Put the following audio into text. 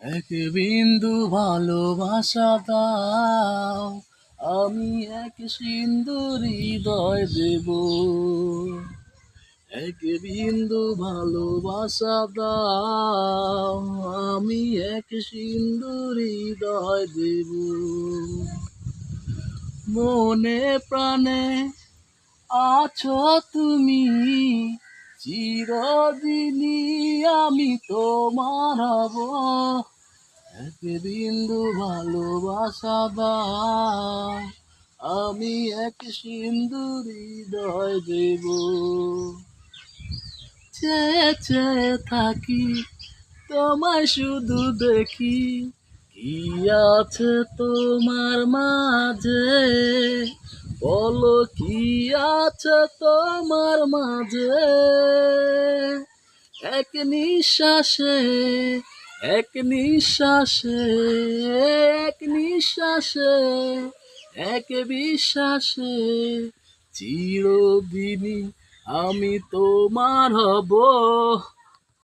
এক বিন্দু ভালোবাসা দাও, আমি এক সিন্দুর হৃদয় দেব। এক বিন্দু ভালোবাসা দাও, আমি এক সিন্দুর হৃদয় দেব। মনে প্রাণে আছো তুমি, চিরদিনই আমি তোমার হব। এক বিন্দু ভালোবাসা আমি এক সিন্দুর হৃদয় দেব। চেয়ে চেয়ে থাকি, তোমায় শুধু দেখি। কি আছে তোমার মাঝে? বলো কি আছে তোমার মাঝে? এক নিঃশ্বাসে এক নিঃশ্বাসে এক নিঃশ্বাসে এক বিশ্বাসে চিরদিনই আমি তোমার হব।